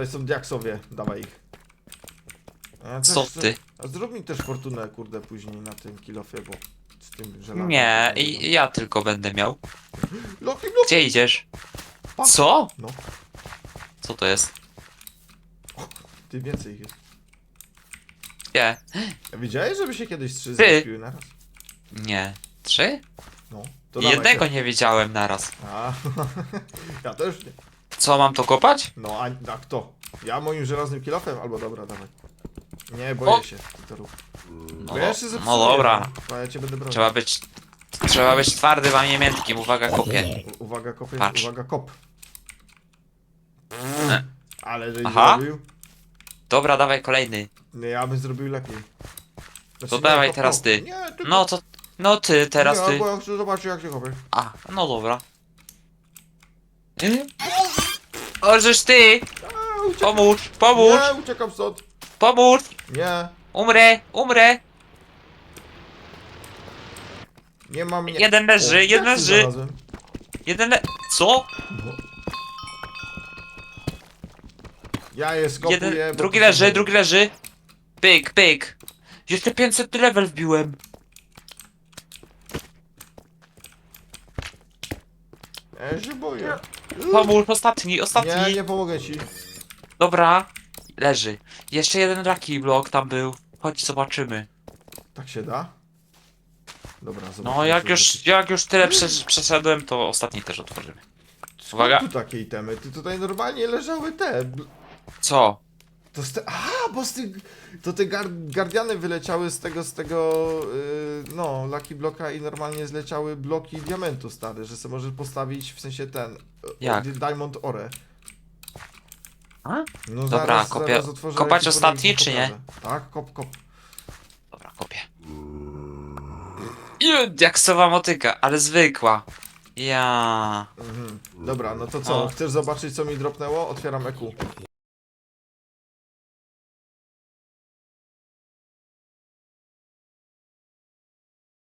To są diaksowie, dawaj ich. A też Co ty? A zrób mi też fortunę, kurde, później na tym kilofie, bo z tym żelazem. Nie, i ja tylko będę miał. Loki, loki! Gdzie idziesz? Pa. Co? No, Co to jest? ty więcej ich jest. Nie. A Widziałeś, żeby się kiedyś trzy zrespiły naraz? Nie. Trzy? No. To dawaj Jednego te- nie wiedziałem naraz. A, ja też nie. Co, mam to kopać? No, a, a kto? Ja moim żelaznym kilofem? Albo dobra, dawaj. Nie, boję O! się. Ty to rób. No, Bo ja jeszcze no zepsuję, dobra. Bo ja cię będę bronił. Trzeba być... Trzeba być twardy, a nie miętkim. Uwaga, kopię. U- Uwaga, kopie, Patrz. uwaga, kop. E. Ale że Aha. zrobił? Dobra, dawaj kolejny. Nie, ja bym zrobił lepiej. Znaczy, To nie, dawaj kop, teraz kop. ty. Nie, ty No to... No ty, teraz nie, ty. bo ja chcę zobaczyć jak się kopie. A, no dobra. O, żeż ty! A, uciekam. Pomóż, pomóż, Nie, uciekam stąd. pomóż! Nie, Umrę, umrę! nie mam... Nie. Jeden leży, O, jeden jak leży. znalazłem? Jeden le... Co? Ja je skopuję, Jeden, bo drugi to leży, drugi leży. Pyk, pyk. Jeszcze 500 level wbiłem. Ja się boję. Pomóż, ostatni, ostatni. Nie, nie pomogę ci. Dobra. Leży. Jeszcze jeden Lucky Block tam był. Chodź, zobaczymy. Tak się da? Dobra, zobaczmy. No, jak co już, jak już tyle przesz- przeszedłem, to ostatni też otworzymy. Skąd uwaga. tu takie itemy? Ty tutaj normalnie leżały te. bl- Co? To z te... A, bo z tych... To te gar... gardiany wyleciały z tego, z tego, yy, no, Lucky Bloka i normalnie zleciały bloki diamentu stary, że sobie możesz postawić w sensie ten... yy, Jak? Diamond Ore. A? No Dobra, zaraz, kopię- zaraz otworzę kopać ostatni, i czy nie? pokażę. Tak, kop, kop. Dobra, kopię. Ju, Jak sowa motyka, ale zwykła. Ja. Mhm. Dobra, no to co? O. Chcesz zobaczyć co mi dropnęło? Otwieram EQ.